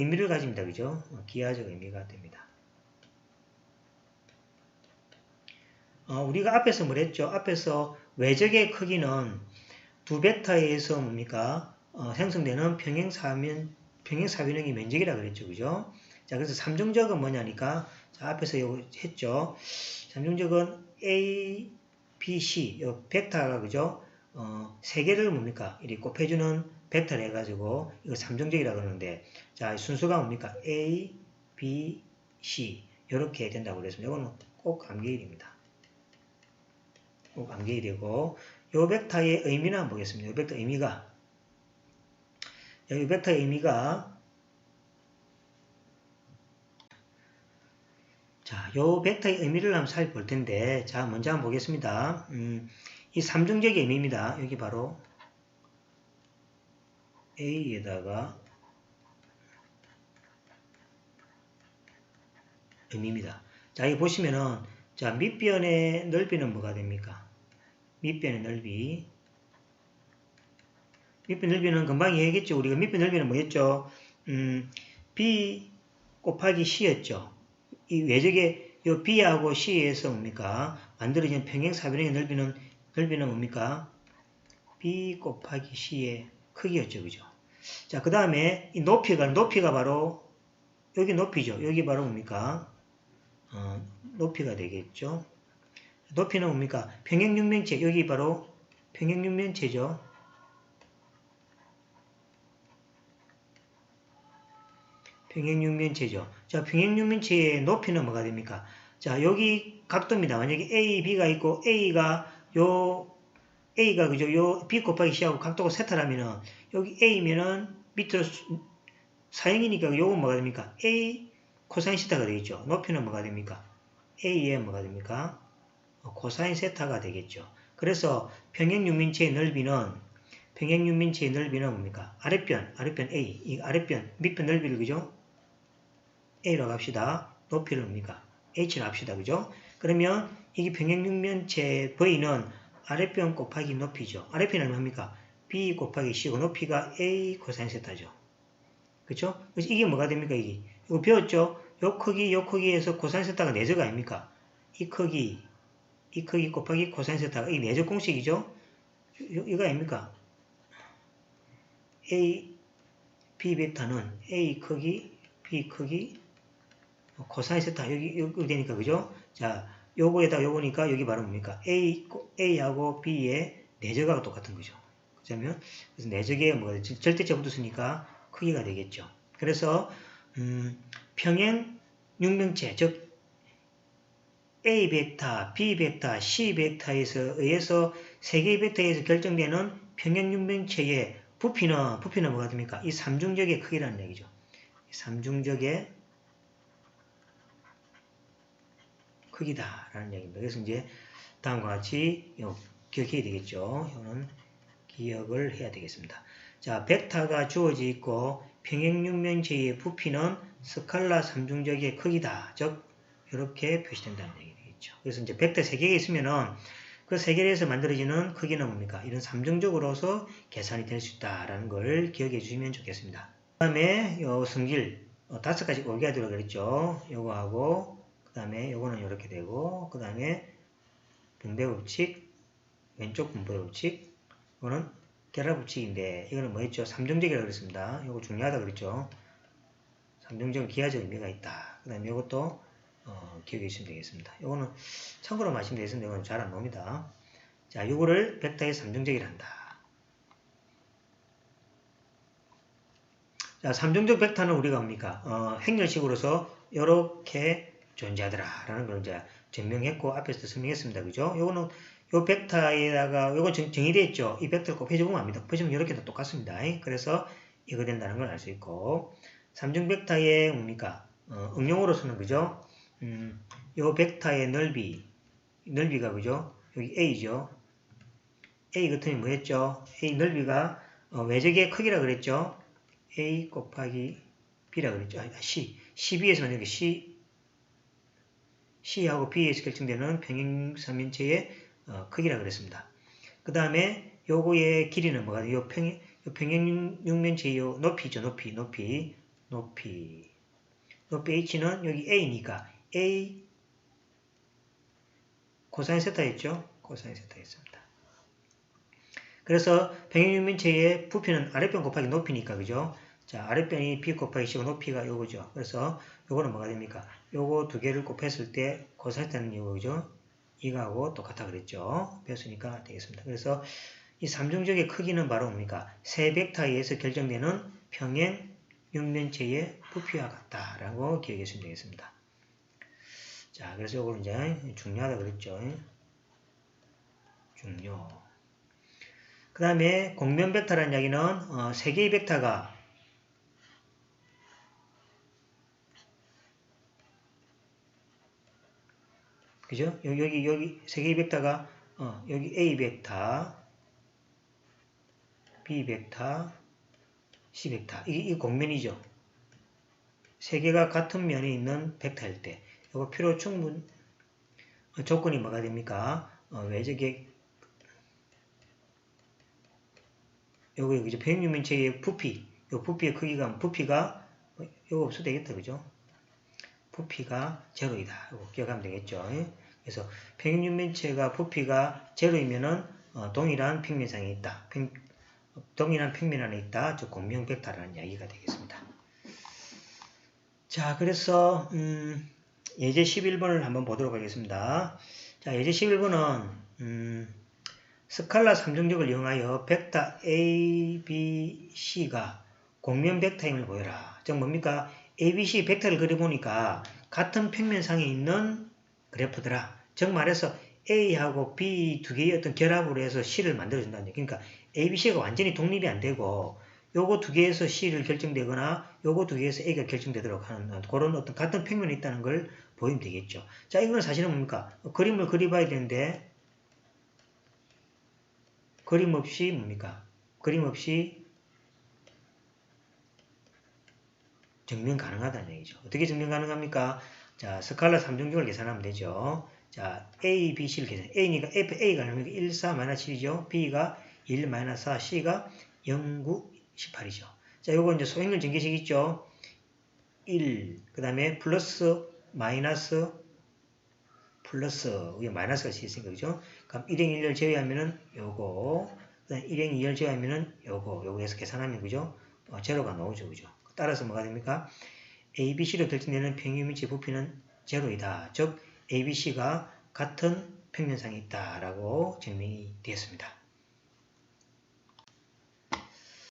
의미를 가집니다. 그죠? 어, 기하적 의미가 됩니다. 어, 우리가 앞에서 뭐랬죠? 앞에서 외적의 크기는 두 의해서 뭡니까? 어, 생성되는 평행사면, 평행사변형의 면적이라 그랬죠. 그죠? 자, 그래서 삼중적은 뭐냐니까, 자, 앞에서 요거 했죠. 삼중적은 A, B, C, 요 벡터가 그죠? 어, 세 개를 뭡니까? 이렇게 곱해주는 벡터를 해가지고, 이거 삼중적이라 그러는데, 자, 순수가 뭡니까? A, B, C. 이렇게 된다고 그랬습니다. 이거는 꼭 암기일입니다. 꼭 암기일이고, 요 벡터의 의미는 한번 보겠습니다. 요 벡터 의미가, 이 벡터의 의미가, 자, 요 벡터의 의미를 한번 살펴볼 텐데, 자, 먼저 한번 보겠습니다. 음, 이 삼중적의 의미입니다. 여기 바로 A에다가 의미입니다. 자, 여기 보시면은, 자, 밑변의 넓이는 뭐가 됩니까? 밑변의 넓이. 밑변 넓이는 금방 얘기했죠. 우리가 밑변 넓이는 뭐였죠? 음, B 곱하기 C였죠. 이 외적의 요 B하고 C에서 뭡니까? 만들어진 평행 사변형의 넓이는, 넓이는 뭡니까? B 곱하기 C의 크기였죠. 그죠? 자, 그 다음에 이 높이가, 높이가 바로, 여기 높이죠. 여기 바로 뭡니까? 어, 높이가 되겠죠. 높이는 뭡니까? 평행육면체, 여기 바로 평행육면체죠. 평행육면체죠. 자, 평행육면체의 높이는 뭐가 됩니까? 자, 여기 각도입니다. 만약에 A, B가 있고 A가 요 A가 그죠? 요 B 곱하기 C하고 각도가 세타라면은 여기 A면은 밑으로 사형이니까 요건 뭐가 됩니까? A 코사인 세타가 되겠죠. 높이는 뭐가 됩니까? A에 뭐가 됩니까? 어, 코사인 세타가 되겠죠. 그래서 평행육면체의 넓이는 평행육면체의 넓이는 뭡니까? 아랫변, 아랫변 A, 이 아랫변, 밑변 넓이를 그죠? A라고 합시다. 높이를 뭡니까? H로 합시다. 그죠? 그러면 이게 평행육면체 V는 아랫변 곱하기 높이죠. 아랫변은 뭡니까? B 곱하기 C고 높이가 A 코사인 세타죠. 그쵸? 그래서 이게 뭐가 됩니까? 이게. 이거 배웠죠? 요 크기, 요 크기에서 코사인 세타가 4적 아닙니까? 이 크기, 이 크기 곱하기 코사인 세타가 이 4적 공식이죠? 요, 이거 아닙니까? A, B 베타는 A 크기, B 크기, 코사인 세타 여기, 여기 되니까 그죠? 자, 요거에다 요거니까 여기 바로 뭡니까? A, A하고 B의 4적하고 똑같은 거죠. 그러면 그래서 4적에 뭐가 되지? 절대적 붙었으니까 크기가 되겠죠. 그래서 음, 평행 육면체 즉 A 벡터, B 벡터, C 벡터에서 의해서 세 개의 벡터에서 결정되는 평행 육면체의 부피는 부피는 뭐가 됩니까? 이 삼중적의 크기라는 얘기죠. 삼중적의 크기다라는 얘기입니다. 그래서 이제 다음과 같이 기억해야 되겠죠. 이거는 기억을 해야 되겠습니다. 자, 벡터가 주어져 있고 평행육면체의 부피는 스칼라 삼중적의 크기다. 즉 이렇게 표시된다는 얘기 되겠죠. 그래서 이제 벡터 3개가 있으면은 그 3개에서 만들어지는 크기는 뭡니까? 이런 삼중적으로서 계산이 될 수 있다라는 걸 기억해 주시면 좋겠습니다. 그 다음에 요 성질 어, 다섯 가지 오게하도록 그랬죠. 요거하고 그 다음에 요거는 이렇게 되고 그 다음에 분배 법칙 왼쪽 분배 법칙 이거는 계란 법칙인데 이거는 뭐였죠? 삼중적이라고 그랬습니다. 이거 중요하다 그랬죠. 삼중적 기하적 의미가 있다. 그 다음에 이것도 어, 기억해 주시면 되겠습니다. 이거는 참고로 말씀드렸는데 이거는 잘안 나옵니다. 자, 요거를 벡터의 삼중적이라 한다. 자, 삼중적 벡터는 우리가 뭡니까? 어, 행렬식으로서 이렇게 존재하더라. 라는 걸 이제 증명했고, 앞에서 설명했습니다. 그죠? 요거는 요 벡터에다가, 정, 정의되어 있죠? 이 벡터를 꼭 해주면 압니다. 보시면 이렇게도 똑같습니다. 그래서 이거 된다는 걸 알 수 있고, 삼중 벡터의 뭡니까? 어, 응용으로서는 그죠? 음, 요 벡터의 넓이, 넓이가 그죠? 여기 A죠? A 같은 게 뭐였죠? A 넓이가 어, 외적의 크기라 그랬죠? A 곱하기 B라 그랬죠? 아, C. CB에서 만약에 C, C하고 B에서 결정되는 평행 삼면체의 어, 크기라 그랬습니다. 그 다음에 요거의 길이는 뭐가 돼요? 요 평행, 요 평행 육면체의 요 높이죠, 높이, 높이. 높이. 높이 h는 여기 a니까 a 코사인 세타였죠? 코사인 세타였습니다. 그래서 평행 육면체의 부피는 아랫변 곱하기 높이니까 그죠? 자 아랫변이 b 곱하기 c고 높이가 요거죠. 그래서 요거는 뭐가 됩니까? 요거 두 개를 곱했을 때 세타는 요거죠. 이거하고 똑같아 그랬죠. 배웠으니까 되겠습니다. 그래서 이 삼중적의 크기는 바로 뭡니까? 세 벡터에 의해서 결정되는 평행 육면체의 부피와 같다라고 기억했으면 되겠습니다. 자, 그래서 이걸 이제 중요하다 그랬죠. 중요. 그 다음에 공면 벡터라는 이야기는 어, 세 개의 벡터가 그죠? 여기 여기 세 개의 벡터가 어, 여기 A 벡터, B 벡터, C 벡터. 이게, 이 공면이죠. 세 개가 같은 면에 있는 벡터일 때 이거 필요 충분 어, 조건이 뭐가 됩니까? 어, 외적의 요거 여기죠. 평육면체의 부피 요 부피의 크기가 부피가 어, 요거 없어도 되겠다 그죠? 부피가 제로이다. 이거 기억하면 되겠죠. 그래서 평균면체가 부피가 제로이면은 어, 동일한 평면상에 있다. 평, 동일한 평면 안에 있다. 즉 공명 벡터라는 이야기가 되겠습니다. 자, 그래서 음, 예제 11번을 한번 보도록 하겠습니다. 자, 예제 11번은 음, 스칼라 3중적을 이용하여 벡터 A, B, C가 공면 벡터임을 보여라. 즉 뭡니까? A, B, C 벡터를 그려보니까 같은 평면상에 있는 그래프더라. 즉 말해서 A하고 B 두 개의 어떤 결합으로 해서 C를 만들어준다는 얘기. 그러니까 A, B, C가 완전히 독립이 안 되고 요거 두 개에서 C를 결정되거나 요거 두 개에서 A가 결정되도록 하는 그런 어떤 같은 평면이 있다는 걸 보이면 되겠죠. 자, 이건 사실은 뭡니까? 그림을 그려봐야 되는데 그림 없이 뭡니까? 그림 없이 증명 가능하다는 얘기죠. 어떻게 증명 가능합니까? 자, 스칼라 3중적을 계산하면 되죠. 자, A, B, C를 계산. A니까 F, A가 1, 4, 7이죠. B가 1, 4, C가 0, 9, 18이죠. 자, 요거 이제 소행률 전개식 있죠. 1, 그 다음에 플러스, 마이너스, 플러스, 위에 마이너스가 있으니까, 그죠? 그럼 1행 1을 제외하면은 요거, 그 다음에 1행 2를 제외하면은 요거, 요거 해서 계산하면, 그죠? 어, 제로가 나오죠, 그죠? 따라서 뭐가 됩니까? ABC로 결정되는 평균미치 부피는 제로이다. 즉 ABC가 같은 평면상에 있다라고 증명이 되었습니다.